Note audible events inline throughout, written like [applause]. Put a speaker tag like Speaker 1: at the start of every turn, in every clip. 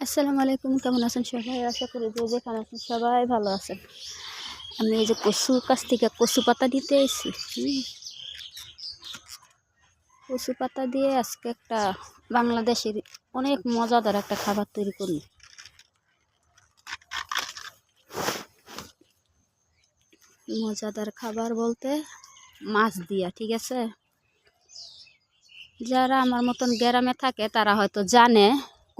Speaker 1: আসসালামু আলাইকুম, কেমন আছেন সবাই? আশা করি যে যেখানে আছেন সবাই ভালো আছেন। আমি এই যে কচু কাছ থেকে কচু পাতা দিতে এসেছি। কচু পাতা দিয়ে আজকে একটা বাংলাদেশের অনেক মজাদার একটা খাবার তৈরি করি মজাদার খাবার বলতে মাছ দিয়া, ঠিক আছে? যারা আমার মতন গ্রামে থাকে তারা হয়তো জানে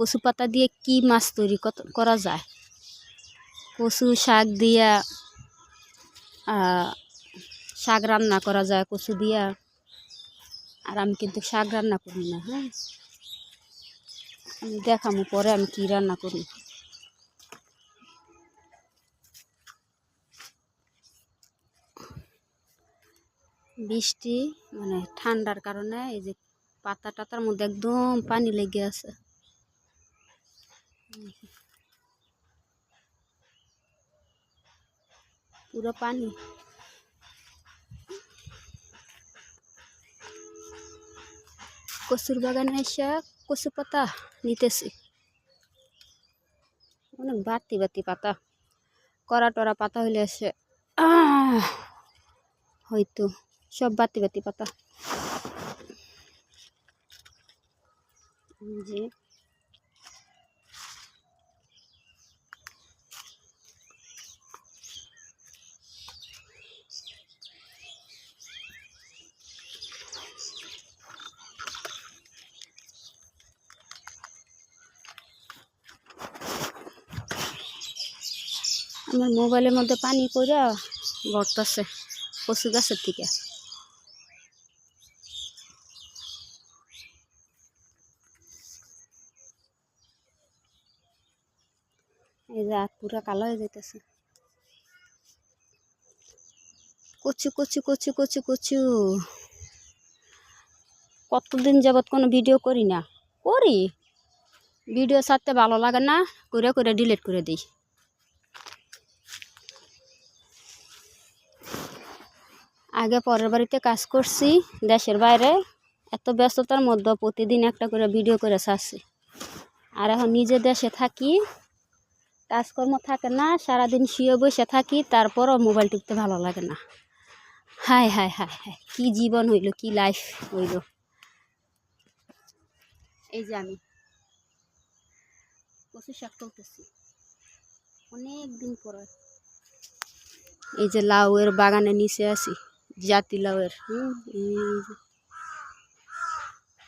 Speaker 1: কচু পাতা দিয়ে কি মাছ তৈরি করা যায়? কচু শাক দিয়া শাক রান্না করা যায় কচু দিয়া। আর আমি কিন্তু শাক রান্না করি না হ্যাঁ? আমি দেখামো পরে আমি কি রান্না করি। বৃষ্টি মানে ঠান্ডার কারণে এই যে পাতা টাতার মধ্যে একদম পানি লেগে আছে। পুরো পানি কচুর বাগানে এসে কচু পাতা নিতেছি। অনেক বাতি বাতি পাতা। কড়া টরা পাতা হইলে এসে হয়তো সব বাতি বাতি পাতা। এই আমার মোবাইলের মধ্যে পানি পড়ে গড়তেছে কচু গাছের থেকে এই যে হাত পুরা কালো হয়ে যাইতেছে। কচু কচু কচু কচু কচু। কতদিন যাবত কোনো ভিডিও করি না। করি। ভিডিও ছাড়তে ভালো লাগে না, করে করে ডিলিট করে দিই। আগে পরের বাড়িতে কাজ করছি, দেশের বাইরে। এত ব্যস্ততার মধ্যে প্রতিদিন একটা করে ভিডিও করে ছাড়ছি। আর এখন নিজে দেশে থাকি, কাজকর্ম থাকে না, সারাদিন শুয়ে বসে থাকি, তারপরও মোবাইল টিপতে ভালো লাগে না। হায় হায় হায় হায়, কী জীবন হইল, কি লাইফ হইল। এই যে আমি শাক তুলতেছি। অনেক দিন পরে। এই যে লাউয়ের বাগানের নিচে আছি। জাতি লাউয়ের। হুম এই যে।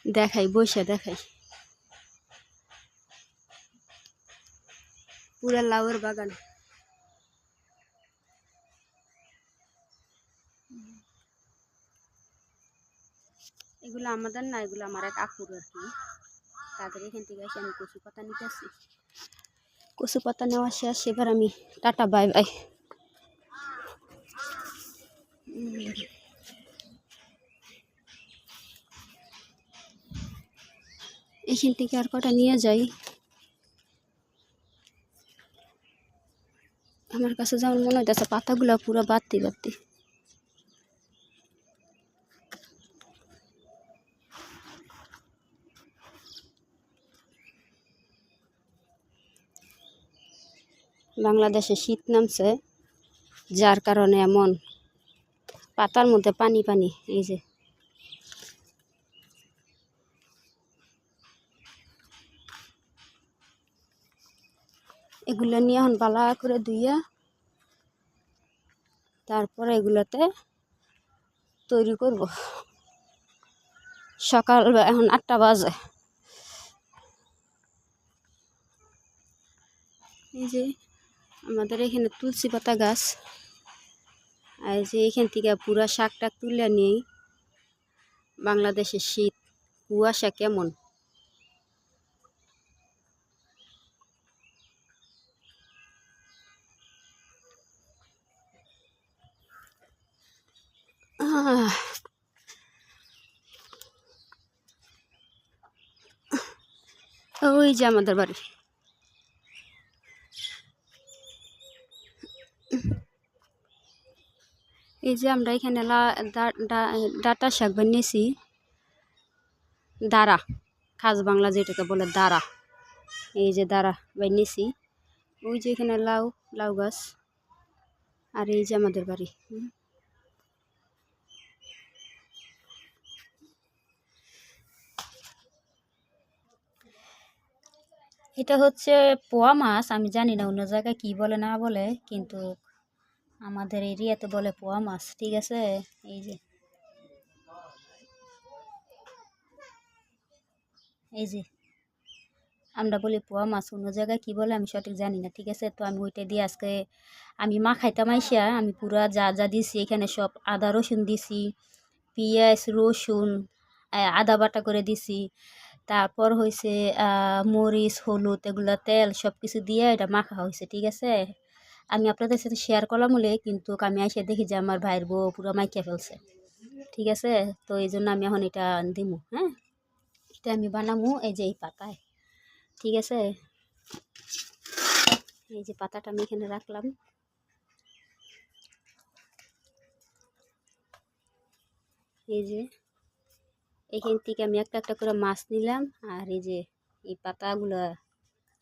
Speaker 1: দেখাই, বসে দেখাই। পুরা লাউয়ের বাগান। এগুলো আমাদের না, এগুলো আমার এক আপুর আর কি। তাদের এখান থেকে এসে আমি কচু পাতা নিতে আসি। কচু পাতা নেওয়া শেষ, এবার আমি টাটা, বাই বাই। এখান থেকে আর কটা নিয়ে যাই। আমার কাছে যেমন মনে হইতেছে পাতাগুলো পুরো বাড়তি বাড়তি। বাংলাদেশে শীত নামছে, যার কারণে এমন পাতার মধ্যে পানি পানি, এই যে। এগুলো নিয়ে এখন বালা করে ধুইয়া, তারপরে এগুলোতে তৈরি করব। সকাল এখন আটটা বাজে। এই যে আমাদের এখানে তুলসী পাতা গাছ। আর যে এখান থেকে পুরা শাক টাক তুলে নিই। বাংলাদেশের শীত, কুয়াশা কেমন? ওই যে আমাদের বাড়ি। এই যে আমরা এখানে ডাটা শাক বানিয়েছি। দাঁড়া খাস বাংলা যেটাকে বলে দাঁড়া এই যে দাঁড়া বানিয়েছি। ওই যে এখানে লাউ লাউ গাছ। আর এই যে আমাদের বাড়ি। এটা হচ্ছে পোয়া মাছ। আমি জানি না অন্য জায়গায় কি বলে না বলে, কিন্তু আমাদের এরিয়াতে বলে পোয়া মাছ, ঠিক আছে? এই যে। এই যে। আমরা বলি পোয়া মাছ, অন্য জায়গায় কী বলে আমি সঠিক জানি না, ঠিক আছে? তো আমি ওইটা দিয়ে আজকে আমি মা খাইতাম আইসা, আমি পুরা যা যা দিছি, এখানে সব আদা, রসুন দিছি, পেঁয়াজ, রসুন আদা বাটা করে দিছি। তারপর হয়েছে মরিচ, হলুদ, এগুলা তেল সব কিছু দিয়ে এটা মাখা হয়েছে ঠিক আছে? আমি আপনাদের সাথে শেয়ার করলাম বলে, কিন্তু আমি এসে দেখি যে আমার ভাইয়ের বউ পুরো মাইকে ফেলছে। ঠিক আছে? তো এই জন্য আমি এখন এটা দিমু হ্যাঁ? এটা আমি বানামু, এই যে এই পাতায়। ঠিক আছে? এই যে পাতাটা আমি এখানে রাখলাম। এই যে এখান থেকে আমি একটা একটা করে মাছ নিলাম, আর এই যে এই পাতাগুলো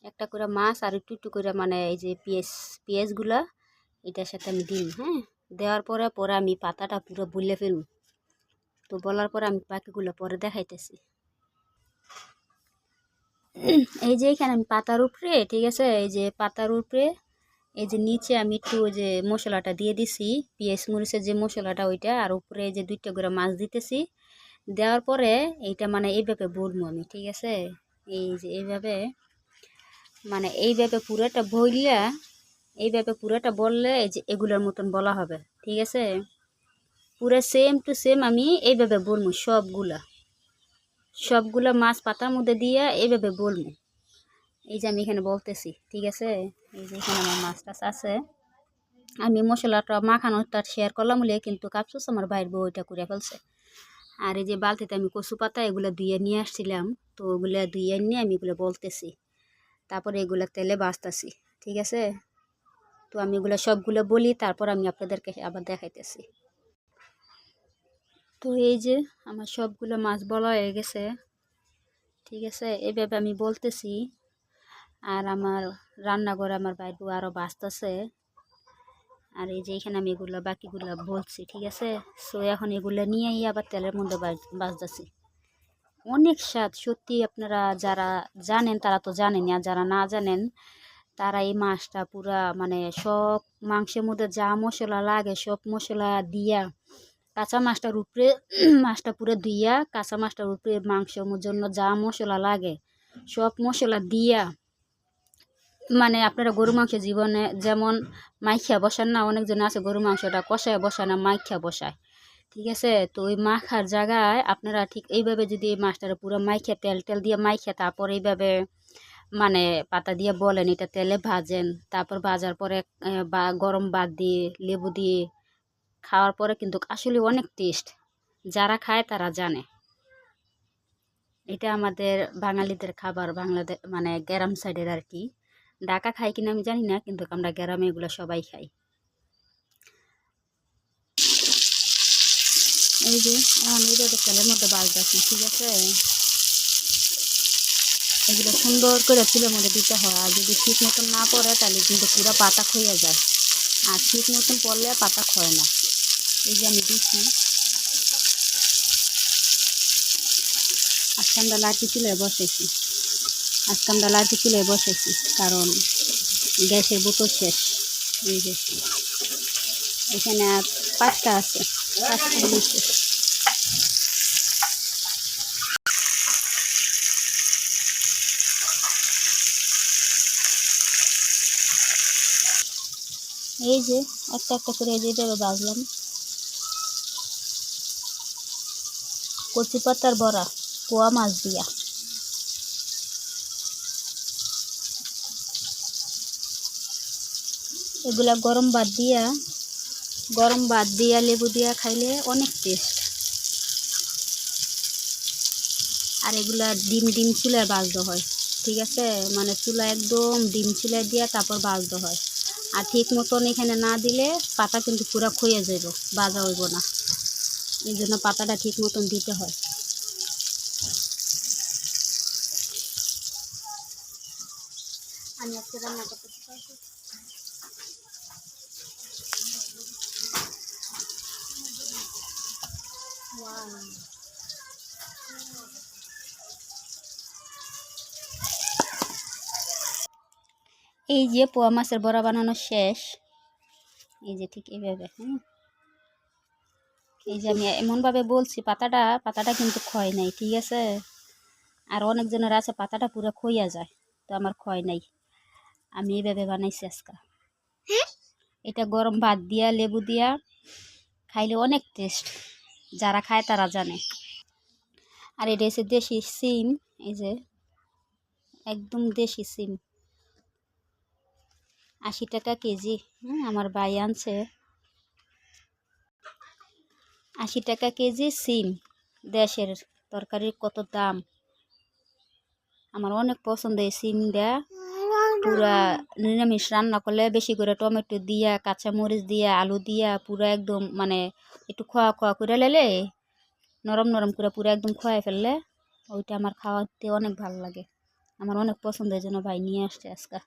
Speaker 1: একটা করে মাছ আর একটু একটু করে মানে এই যে পেঁয়াজ, পেঁয়াজগুলা, এটার সাথে আমি দিই হ্যাঁ? দেওয়ার পরে পরে আমি পাতাটা পুরো বুলে ফেলব তো বলার পরে আমি বাকিগুলো পরে দেখাইতেছি। এই যে এখানে আমি পাতার উপরে, ঠিক আছে? এই যে পাতার উপরে, এই যে নিচে আমি একটু ওই যে মশলাটা দিয়ে দিছি, পেঁয়াজ, মরিচের যে মশলাটা ওইটা, আর উপরে যে দুইটা করে মাছ দিতেছি। দেওয়ার পরে এইটা মানে এইভাবে বলব আমি, ঠিক আছে? এই যে এইভাবে মানে এইভাবে পুরোটা বইলা, এইভাবে পুরোটা বললে এই যে এগুলোর মতন বলা হবে, ঠিক আছে? পুরো সেম টু সেম আমি এইভাবে বলব সবগুলা। সবগুলা মাছ পাতার মধ্যে দিয়ে এইভাবে বলব এই যে আমি এখানে বলতেছি, ঠিক আছে? এই যে এখানে আমার মাছ টাছ আছে। আমি মশলাটা মাখানোটা শেয়ার করলাম বলে কিন্তু কাপসুস আমার বউ ওইটা করে ফেলছে। আর এই যে বালতিতে আমি কচু পাতা এগুলো ধুয়ে নিয়ে আসছিলাম, তো ওগুলো ধুয়ে নিয়ে আমি এগুলো বলতেছি। তারপরে এগুলো তেলে বাঁচতেছি, ঠিক আছে? তো আমি এগুলো সবগুলো বলি, তারপর আমি আপনাদেরকে আবার দেখাইতেছি। তো এই যে আমার সবগুলো মাছ বলা হয়ে গেছে, ঠিক আছে? এভাবে আমি বলতেছি, আর আমার রান্নাঘরে আমার বাইরে আরও বাঁচতেছে, আর এই যে এখানে আমি এগুলো বাকিগুলো বলছি, ঠিক আছে? সো এখন এগুলো নিয়েই আবার তেলের মধ্যে বাজতেছি অনেক স্বাদ। সত্যি আপনারা যারা জানেন, তারা তো জানেন আর যারা না জানেন, তারা এই মাছটা পুরা মানে সব মাংসের মধ্যে যা মশলা লাগে, সব মশলা দিয়া কাঁচা মাছটার উপরে [clears throat] মাছটা পুরো ধুইয়া কাঁচা মাছটার উপরে মাংসের জন্য যা মশলা লাগে, সব মশলা দিয়া মানে আপনারা গরু মাংস জীবনে যেমন মাইখা বসান না, অনেকজন আছে গরু মাংসটা কষায় বসায় না, মাইখা বসায়। ঠিক আছে? তো ওই মাখার জায়গায় আপনারা ঠিক এইভাবে যদি এই মাছটার পুরো মাইখা তেল তেল দিয়ে মাইখে, তারপর এইভাবে মানে পাতা দিয়ে বলেন এটা তেলে ভাজেন, তারপর ভাজার পরে বা গরম বাদ দিয়ে, লেবু দিয়ে খাওয়ার পরে কিন্তু আসলে অনেক টেস্ট যারা খায় তারা জানে। এটা আমাদের বাঙালিদের খাবার বাংলাদেশ মানে গ্রাম সাইডের আর কি। ঢাকা খাই কিনা আমি জানি না, কিন্তু আমরা গ্রামে এগুলো সবাই খাই। এই যে এখন এইটা তেলের মধ্যে বাজতেছি ঠিক আছে? এগুলো সুন্দর করে চুলের মধ্যে দিতে হয়। আর যদি ঠিক মতন না পড়ে, তাহলে কিন্তু পুরো পাতা খুঁয়ে যায়। আর ঠিক মতন পড়লে পাতা খয় না। এই যে আমি দিচ্ছি। আজকে আমরা লাঠি চুলে বসেছি। আজকে আমরা লাঠি চুলে বসেছি, কারণ গ্যাসের বোতল শেষ। এই যে, এখানে আর পাঁচটা আছে। এই যে, একটা একটা করে এই যে এইভাবে বাজলাম কচি পাতার বড়া, পোয়া মাছ দিয়া। এগুলা গরম বাদ দিয়া গরম ভাত দিয়া, লেবু দিয়া খাইলে অনেক টেস্ট আর এগুলা ডিম ডিম চুলায় বাজতে হয়, ঠিক আছে? মানে চুলা একদম ডিম চুলায় দিয়া তারপর বাজতে হয়। আর ঠিক মতন এখানে না দিলে পাতা কিন্তু পুরো খুঁয়ে যাব বাজা হইব না। এই জন্য পাতাটা ঠিক মতন দিতে হয়। আমি আজকে রান্না করতেছি এই যে পোয়া মাছের বড়া বানানো শেষ। এই যে ঠিক এইভাবে হ্যাঁ এই যে আমি এমনভাবে বলছি পাতাটা পাতাটা কিন্তু ক্ষয় নাই ঠিক আছে? আর অনেকজনের আছে পাতাটা পুরো খইয়া যায় তো আমার ক্ষয় নাই। আমি এইভাবে বানাইছি আজকে। এটা গরম ভাত দিয়া লেবু দিয়া খাইলে অনেক টেস্ট যারা খায় তারা জানে। আর এটা হচ্ছে দেশি সিম, এই যে একদম দেশি সিম। আশি টাকা কেজি হ্যাঁ আমার ভাই আনছে। আশি টাকা কেজি সিম, দেশের তরকারির কত দাম। আমার অনেক পছন্দ এই সিম দেয়া পুরা নিরামিষ রান্না করলে বেশি করে টমেটো দিয়া কাঁচা মরিচ দিয়া, আলু দিয়া পুরা একদম মানে একটু খোয়া খোয়া করে লেলে, নরম নরম করে পুরো একদম খোয়াই ফেললে ওইটা আমার খাওয়াতে অনেক ভালো লাগে। আমার অনেক পছন্দের জন্য ভাই নিয়ে আসছে আজকে।